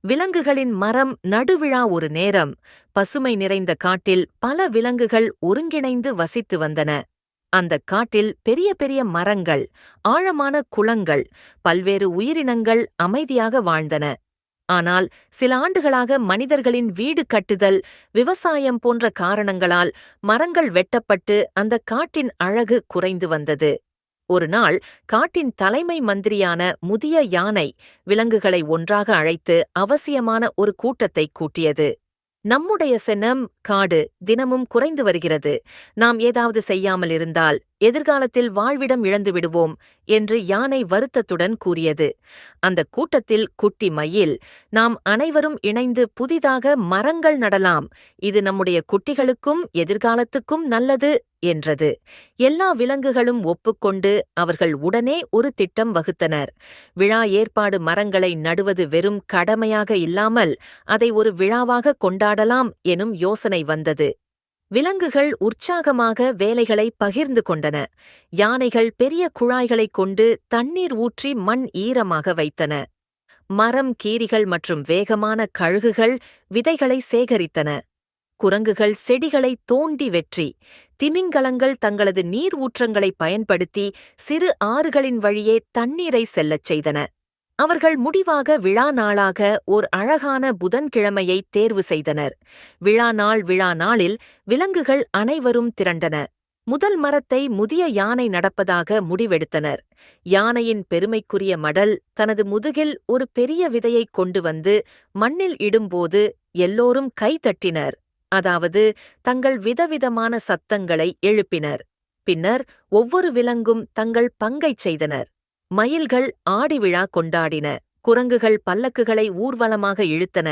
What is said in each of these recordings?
விலங்குகளின் மரம் நடுவிழா ஒரு நேரம். பசுமை நிறைந்த காட்டில் பல விலங்குகள் ஒருங்கிணைந்து வசித்து வந்தன. அந்தக் காட்டில் பெரிய பெரிய மரங்கள் ஆழமான குளங்கள் பல்வேறு உயிரினங்கள் அமைதியாக வாழ்ந்தன. ஆனால் சில ஆண்டுகளாக மனிதர்களின் வீடு கட்டுதல் விவசாயம் போன்ற காரணங்களால் மரங்கள் வெட்டப்பட்டு அந்த காட்டின் அழகு குறைந்து வந்தது. ஒரு நாள் காட்டின் தலைமை மந்திரியான முதிய யானை விலங்குகளை ஒன்றாக அழைத்து அவசியமான ஒரு கூட்டத்தை கூட்டியது. நம்முடைய செனம் காடு தினமும் குறைந்து வருகிறது. நாம் ஏதாவது செய்யாமல் இருந்தால் எதிர்காலத்தில் வாழ்விடம் இழந்து விடுவோம் என்று யானை வருத்தத்துடன் கூறியது. அந்த கூட்டத்தில் குட்டி மயில் நாம் அனைவரும் இணைந்து புதிதாக மரங்கள் நடலாம். இது நம்முடைய குட்டிகளுக்கும் எதிர்காலத்துக்கும் நல்லது என்றது. எல்லா விலங்குகளும் ஒப்புக்கொண்டு அவர்கள் உடனே ஒரு திட்டம் வகுத்தனர். விழா ஏற்பாடு மரங்களை நடுவது வெறும் கடமையாக இல்லாமல் அதை ஒரு விழாவாக கொண்டாடலாம் எனும் யோசனை வந்தது. விலங்குகள் உற்சாகமாக வேலைகளை பகிர்ந்து கொண்டன. யானைகள் பெரிய குழாய்களைக் கொண்டு தண்ணீர் ஊற்றி மண் ஈரமாக வைத்தன. மரம் கீரிகள் மற்றும் வேகமான கழுகுகள் விதைகளை சேகரித்தன. குரங்குகள் செடிகளை தோண்டி வெற்றி. திமிங்கலங்கள் தங்களது நீர் ஊற்றங்களை பயன்படுத்தி சிறு ஆறுகளின் வழியே தண்ணீரை செல்லச் செய்தன. அவர்கள் முடிவாக விழா நாளாக ஓர் அழகான புதன்கிழமையை தேர்வு செய்தனர். விழா நாள் விழா நாளில் விலங்குகள் அனைவரும் திரண்டன. முதல் மரத்தை முதிய யானை நடப்பதாக முடிவெடுத்தனர். யானையின் பெருமைக்குரிய மடல் தனது முதுகில் ஒரு பெரிய விதையைக் கொண்டு வந்து மண்ணில் இடும்போது எல்லோரும் கைதட்டினர் அதாவது தங்கள் விதவிதமான சத்தங்களை எழுப்பினர். பின்னர் ஒவ்வொரு விலங்கும் தங்கள் பங்கைச் செய்தனர். மயில்கள் ஆடி விழா கொண்டாடின. குரங்குகள் பல்லக்குகளை ஊர்வலமாக இழுத்தன.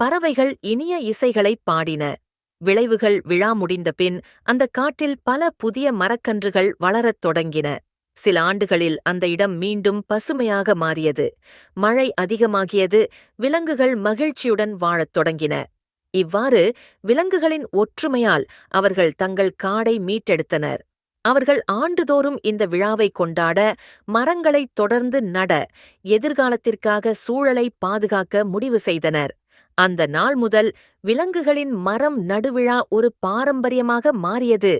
பறவைகள் இனிய இசைகளைப் பாடின. விளைவுகள் விழா முடிந்த பின் அந்த காட்டில் பல புதிய மரக்கன்றுகள் வளரத் தொடங்கின. சில ஆண்டுகளில் அந்த இடம் மீண்டும் பசுமையாக மாறியது. மழை அதிகமாகியது விலங்குகள் மகிழ்ச்சியுடன் வாழத் தொடங்கின. இவ்வாறு விலங்குகளின் ஒற்றுமையால் அவர்கள் தங்கள் காடை மீட்டெடுத்தனர். அவர்கள் ஆண்டுதோறும் இந்த விழாவை கொண்டாட மரங்களைத் தொடர்ந்து நட எதிர்காலத்திற்காக சூழலை பாதுகாக்க முடிவு செய்தனர். அந்த நாள் முதல் விலங்குகளின் மரம் நடுவிழா ஒரு பாரம்பரியமாக மாறியது.